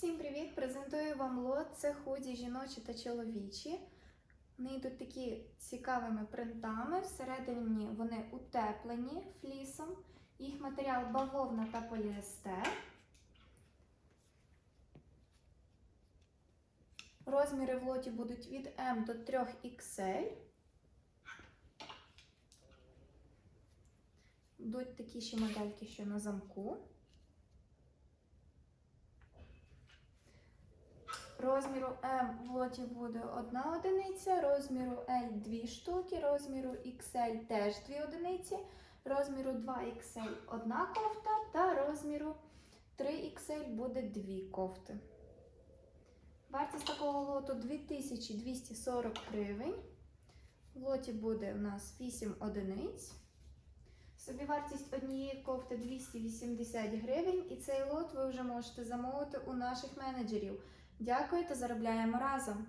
Всім привіт! Презентую вам лот. Це худі жіночі та чоловічі. Вони йдуть такі цікавими принтами. Всередині вони утеплені флісом. Їх матеріал бавовна та поліестер. Розміри в лоті будуть від М до 3 XL. Будуть такі ще модельки, що на замку. Розміру М в лоті буде одна одиниця, розміру L дві штуки, розміру XL теж дві одиниці, розміру 2XL одна кофта та розміру 3XL буде дві кофти. Вартість такого лоту 2240 гривень. В лоті буде у нас 8 одиниць. Собівартість однієї кофти 280 гривень, і цей лот ви вже можете замовити у наших менеджерів. Дякую та заробляємо разом!